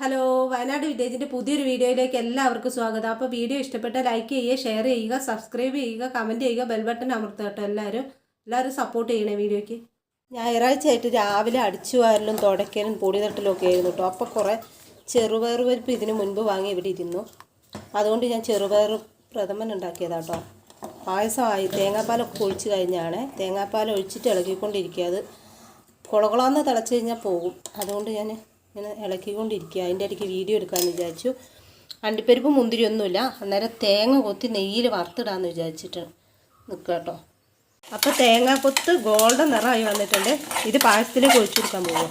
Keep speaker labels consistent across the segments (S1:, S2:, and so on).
S1: Hello Wayanad വില്ലേജിന്റെ പുതിയൊരു വീഡിയോയിലേക്ക് എല്ലാവർക്കും സ്വാഗതം. അപ്പോൾ വീഡിയോ ഇഷ്ടപ്പെട്ട ലൈക്ക് ചെയ്യുക ഷെയർ ചെയ്യുക സബ്സ്ക്രൈബ് ചെയ്യുക കമന്റ് ചെയ്യുക ബെൽ ബട്ടൺ കേട്ടോ എല്ലാവരും. എല്ലാവരും സപ്പോർട്ട് ചെയ്യണേ വീഡിയോയ്ക്ക്. ഞായറാഴ്ചയായിട്ട് രാവിലെ അടിച്ചു വാരലും തുടയ്ക്കലും പൊടി തട്ടലും ഒക്കെ ആയിരുന്നു കേട്ടോ. അപ്പോൾ കുറേ ചെറുപയർ പരിപ്പ് ഇതിന് മുൻപ് വാങ്ങി ഇവിടെ ഇരുന്നു. അതുകൊണ്ട് ഞാൻ ചെറുപയർ പ്രഥമൻ ഉണ്ടാക്കിയതാണ് കേട്ടോ. പായസമായി തേങ്ങാപ്പാലൊക്കെ ഒഴിച്ച് കഴിഞ്ഞാണ്. തേങ്ങാപ്പാൽ ഒഴിച്ചിട്ട് ഇളകിക്കൊണ്ടിരിക്കുക. അത് കുളകുളാന്ന് തിളച്ച് കഴിഞ്ഞാൽ പോകും. അതുകൊണ്ട് ഞാൻ ഇങ്ങനെ ഇളക്കിക്കൊണ്ടിരിക്കുക. അതിന്റെ ഇടയ്ക്ക് വീഡിയോ എടുക്കാമെന്ന് വിചാരിച്ചു. അണ്ടിപ്പരിപ്പ് മുന്തിരി ഒന്നുമില്ല അന്നേരം തേങ്ങ കൊത്തി നെയ്യിൽ വറുത്തിടാമെന്ന് വിചാരിച്ചിട്ട് നിൽക്കുക കേട്ടോ. അപ്പോൾ കൊത്ത് ഗോൾഡൻ നിറമായി വന്നിട്ടുണ്ട്. ഇത് പായസത്തിലേക്ക് ഒഴിച്ചു കൊടുക്കാൻ പോകും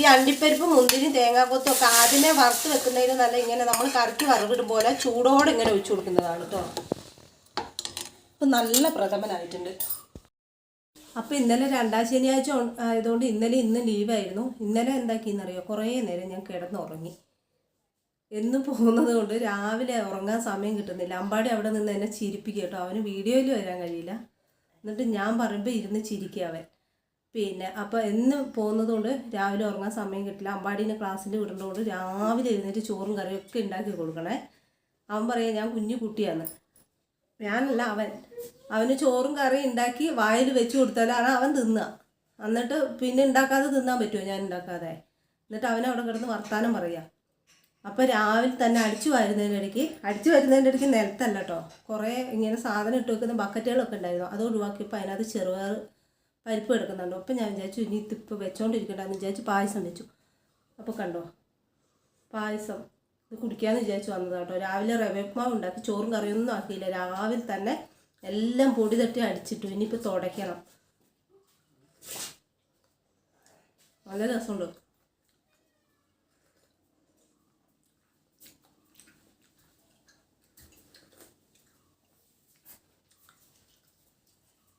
S1: ഈ അണ്ടിപ്പരിപ്പ് മുന്തിരി തേങ്ങാക്കൊത്തും ഒക്കെ ആദ്യമേ വറുത്ത് വെക്കുന്നതിന് നല്ല ഇങ്ങനെ നമ്മൾ കറക്കി വറവിടും പോലെ ചൂടോടെ ഇങ്ങനെ ഒഴിച്ചു കൊടുക്കുന്നതാണ് കേട്ടോ അപ്പം നല്ല പ്രഥമനായിട്ടുണ്ട്. അപ്പോൾ ഇന്നലെ രണ്ടാം ശനിയാഴ്ച ആയതുകൊണ്ട് ഇന്നലെ ഇന്ന് ലീവായിരുന്നു. ഇന്നലെ എന്താക്കിയെന്നറിയോ? കുറേ നേരം ഞാൻ കിടന്നുറങ്ങി. എന്ന് പോകുന്നത് കൊണ്ട് രാവിലെ ഉറങ്ങാൻ സമയം കിട്ടുന്നില്ല. അമ്പാടി അവിടെ നിന്ന് എന്നെ ചിരിപ്പിക്കുക കേട്ടോ. അവന് വീഡിയോയിൽ വരാൻ കഴിയില്ല. എന്നിട്ട് ഞാൻ പറയുമ്പോൾ ഇരുന്ന് ചിരിക്കുക അവൻ. പിന്നെ അപ്പോൾ എന്ന് പോകുന്നത് കൊണ്ട് രാവിലെ ഉറങ്ങാൻ സമയം കിട്ടില്ല. അമ്പാടീനെ ക്ലാസ്സിൽ വിടുന്നതുകൊണ്ട് രാവിലെ എഴുന്നേറ്റ് ചോറും കറിയും ഒക്കെ ഉണ്ടാക്കി കൊടുക്കണേ. അവൻ പറയാം ഞാൻ കുഞ്ഞു കുട്ടിയാണ്. ഞാനല്ല അവൻ. അവന് ചോറും കറിയും ഉണ്ടാക്കി വായിൽ വെച്ച് കൊടുത്താലാണ് അവൻ തിന്നുക എന്നിട്ട് പിന്നെ ഉണ്ടാക്കാതെ തിന്നാൻ പറ്റുമോ ഞാൻ ഉണ്ടാക്കാതെ? എന്നിട്ട് അവൻ അവിടെ കിടന്ന് വർത്താനം പറയുക അപ്പോൾ രാവിലെ തന്നെ അടിച്ചു വരുന്നതിന്റെ ഇടയ്ക്ക് അടിച്ചു വരുന്നതിന്റെ ഇടയ്ക്ക് നിലത്തല്ല കേട്ടോ കുറേ ഇങ്ങനെ സാധനം ഇട്ട് വെക്കുന്ന ബക്കറ്റുകളൊക്കെ ഉണ്ടായിരുന്നു. അത് ഒഴിവാക്കിയപ്പോൾ അതിനകത്ത് ചെറുപയർ പരിപ്പ് എടുക്കുന്നുണ്ടോ. അപ്പം ഞാൻ വിചാരിച്ചു ഇനി ഇതിപ്പോൾ വെച്ചോണ്ടിരിക്കണ്ടെന്ന് വിചാരിച്ചു പായസം വെച്ചു. അപ്പോൾ കണ്ടോ? പായസം ഇത് കുടിക്കാമെന്ന് വിചാരിച്ചു വന്നതാണ് കേട്ടോ. രാവിലെ റവ ഉപ്മാവ് ഉണ്ടാക്കി ചോറും കറിയൊന്നും ആക്കിയില്ല. രാവിലെ തന്നെ എല്ലാം പൊടി തട്ടി അടിച്ചിട്ടു. ഇനിയിപ്പോൾ തുടയ്ക്കണം. നല്ല രസമുണ്ട്.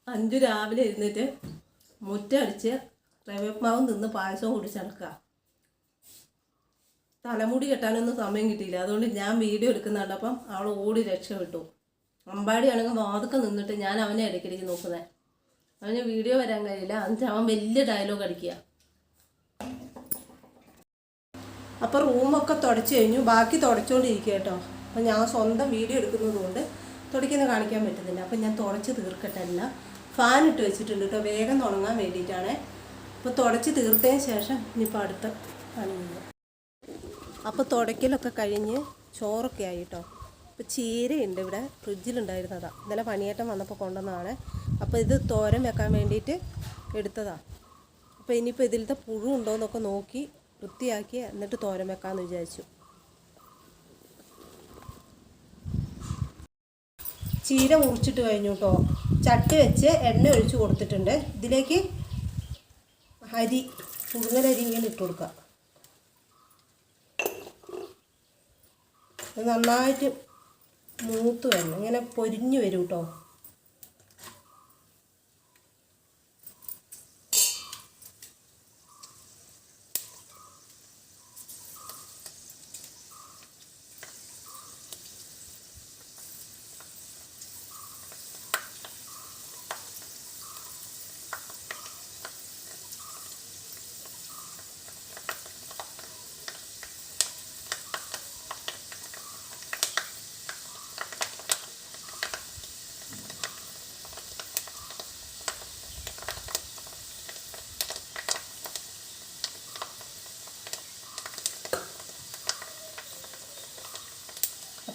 S1: അഞ്ചു രാവിലെ എഴുന്നേറ്റ് മുറ്റടിച്ച് റവയപ്മാവും നിന്ന് പായസവും കുടിച്ചടക്കുക തലമുടി കെട്ടാനൊന്നും സമയം കിട്ടിയില്ല. അതുകൊണ്ട് ഞാൻ വീഡിയോ എടുക്കുന്ന കണ്ടപ്പം അവൾ ഓടി രക്ഷപ്പെട്ടു. അമ്പാടിയാണെങ്കിൽ വാതുക്കെ നിന്നിട്ട് ഞാൻ അവനെ ഇടയ്ക്കിടയ്ക്ക് നോക്കുന്നത് അവന് വീഡിയോ വരാൻ കഴിയില്ല. എന്നിട്ട് അവൻ വലിയ ഡയലോഗ് അടിക്കുക. അപ്പോൾ റൂമൊക്കെ തുടച്ചു കഴിഞ്ഞു. ബാക്കി തുടച്ചുകൊണ്ടിരിക്കുക കേട്ടോ. അപ്പം ഞാൻ സ്വന്തം വീഡിയോ എടുക്കുന്നത് കൊണ്ട് തുടയ്ക്കുന്ന കാണിക്കാൻ പറ്റുന്നില്ല. അപ്പം ഞാൻ തുടച്ച് തീർക്കട്ടെ അല്ല ഫാൻ ഇട്ട് വെച്ചിട്ടുണ്ട് കേട്ടോ വേഗം ഉണങ്ങാൻ വേണ്ടിയിട്ടാണ്. അപ്പോൾ തുടച്ച് തീർത്തതിന് ശേഷം ഇനിയിപ്പോൾ അടുത്ത ചെയ്യാം അപ്പോൾ തുടയ്ക്കലൊക്കെ കഴിഞ്ഞ് ചോറൊക്കെ ആയി കേട്ടോ ഇപ്പോൾ ചീരയുണ്ട് ഇവിടെ. ഫ്രിഡ്ജിലുണ്ടായിരുന്നതാണ് ഇന്നലെ പണിയേട്ടം വന്നപ്പോൾ കൊണ്ടുവന്നതാണ്. അപ്പോൾ ഇത് തോരൻ വെക്കാൻ വേണ്ടിയിട്ട് എടുത്തതാണ് അപ്പോൾ ഇനിയിപ്പോൾ ഇതിലത്തെ പുഴു ഉണ്ടോ എന്നൊക്കെ നോക്കി വൃത്തിയാക്കി എന്നിട്ട് തോരൻ വെക്കാമെന്ന് വിചാരിച്ചു. ചീര മുറിച്ചിട്ട് കഴിഞ്ഞു കേട്ടോ ചട്ടി വെച്ച് എണ്ണ ഒഴിച്ച് കൊടുത്തിട്ടുണ്ട്. ഇതിലേക്ക് അരി പുഴുങ്ങലരി ഇങ്ങനെ ഇട്ട് കൊടുക്കുക നന്നായിട്ട് മൂത്ത് വരണം. ഇങ്ങനെ പൊരിഞ്ഞു വരും കേട്ടോ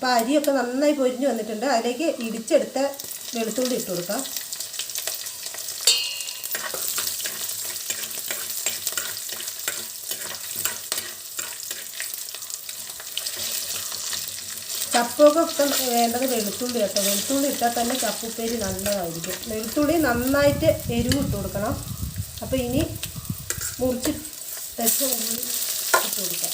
S1: അപ്പോൾ അരിയൊക്കെ നന്നായി പൊരിഞ്ഞ് വന്നിട്ടുണ്ട്. അതിലേക്ക് ഇടിച്ചെടുത്ത വെളുത്തുള്ളി ഇട്ട് കൊടുക്കാം. ചപ്പൊക്കെ വേണ്ടത് വെളുത്തുള്ളി കേട്ടോ. വെളുത്തുള്ളി ഇട്ടാൽ തന്നെ ചപ്പുപ്പേരി നല്ലതായിരിക്കും. വെളുത്തുള്ളി നന്നായിട്ട് എരിവ് ഇട്ട് കൊടുക്കണം. അപ്പോൾ ഇനി മുറിച്ച് തെച്ച ഉള്ളി ഇട്ട് കൊടുക്കാം.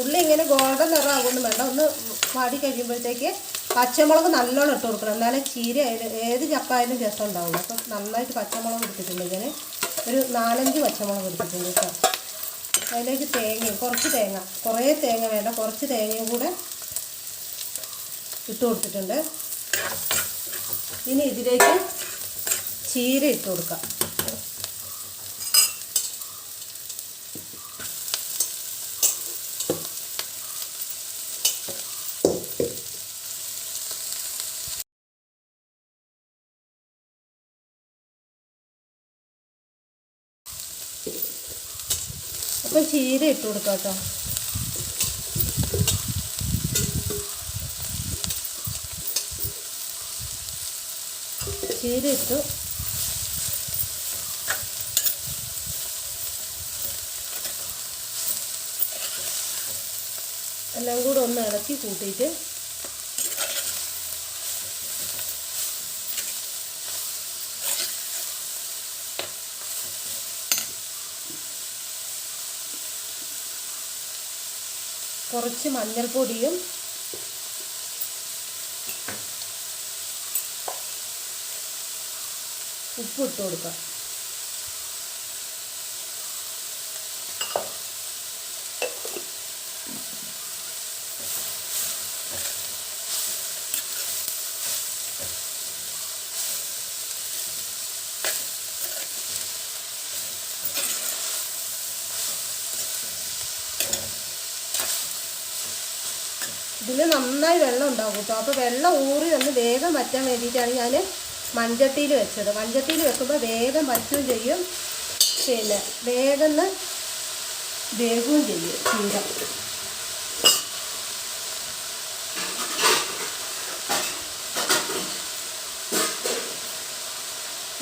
S1: ഉള്ളി ഇങ്ങനെ ഗോൾഡൻ നിറമാകൊന്നും വേണ്ട ഒന്ന് വാടി കഴിയുമ്പോഴത്തേക്ക് പച്ചമുളക് നല്ലോണം ഇട്ട് കൊടുക്കണം. എന്നാലേ ചീര ഏത് ചപ്പായാലും രസം ഉണ്ടാവുള്ളൂ അപ്പം നന്നായിട്ട് പച്ചമുളക് എടുത്തിട്ടുണ്ട് ഇങ്ങനെ. ഒരു നാലഞ്ച് പച്ചമുളക് എടുത്തിട്ടുണ്ട് കേട്ടോ. അതിലേക്ക് തേങ്ങയും കുറച്ച് തേങ്ങ കുറേ തേങ്ങ വേണ്ട കുറച്ച് തേങ്ങയും കൂടെ ഇട്ട് കൊടുത്തിട്ടുണ്ട്. ഇനി ഇതിലേക്ക് ചീര ഇട്ട് കൊടുക്കാം. അപ്പം ചീര ഇട്ട് കൊടുക്കാം കേട്ടോ ചീര ഇട്ടു. എല്ലാം കൂടെ ഒന്ന് ഇളക്കി കൂട്ടിയിട്ട് കുറച്ച് മഞ്ഞൾപ്പൊടിയും ഉപ്പ് ഇട്ട് കൊടുക്കാം. ഇതിൽ നന്നായി വെള്ളം ഉണ്ടാവും കേട്ടോ. അപ്പോൾ വെള്ളം ഊറി ഒന്ന് വേഗം വറ്റാൻ വേണ്ടിയിട്ടാണ് ഞാൻ മൺചട്ടിയിൽ വെച്ചത്. മൺചട്ടിയിൽ വെക്കുമ്പോൾ വേഗം വറ്റുകയും ചെയ്യും. പിന്നെ വേഗം വേഗവും ചെയ്യും ചീര.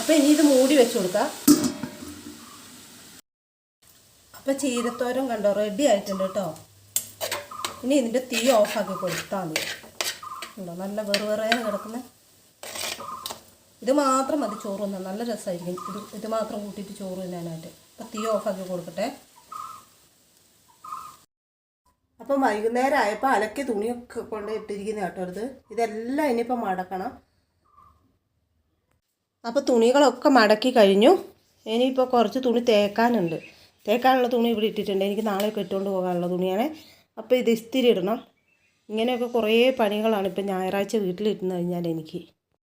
S1: അപ്പോൾ ഇനി ഇത് മൂടി വെച്ച് കൊടുക്കാം. അപ്പോൾ ചീരത്തോരം കണ്ടോ? റെഡി ആയിട്ടുണ്ട് കേട്ടോ. ഇനി ഇതിന്റെ തീ ഓഫാക്കി കൊടുത്താൽ മതി. ഉണ്ടോ? നല്ല വെറു വെറേനെ കിടക്കുന്ന ഇത് മാത്രം മതി ചോറ് തിന്നാൻ. നല്ല രസമായിരിക്കും ഇത് ഇത് മാത്രം കൂട്ടിയിട്ട് ചോറ് തിന്നാനായിട്ട്. അപ്പം തീ ഓഫാക്കി കൊടുക്കട്ടെ. അപ്പം വൈകുന്നേരം ആയപ്പോൾ അലക്കി തുണിയൊക്കെ കൊണ്ട് ഇട്ടിരിക്കുന്ന കേട്ടോ ഇത് ഇതെല്ലാം ഇനിയിപ്പോൾ മടക്കണം. അപ്പോൾ തുണികളൊക്കെ മടക്കി കഴിഞ്ഞു. ഇനിയിപ്പോൾ കുറച്ച് തുണി തേക്കാനുണ്ട്. തേക്കാനുള്ള തുണി ഇവിടെ ഇട്ടിട്ടുണ്ട്. എനിക്ക് നാളെയൊക്കെ ഇട്ടുകൊണ്ട് പോകാനുള്ള തുണിയാണ്. അപ്പോൾ ഇത് ഇസ്തിരി ഇടണം. ഇങ്ങനെയൊക്കെ കുറേ പണികളാണ് ഇപ്പം ഞായറാഴ്ച വീട്ടിലിരുന്ന് കഴിഞ്ഞാൽ എനിക്ക്.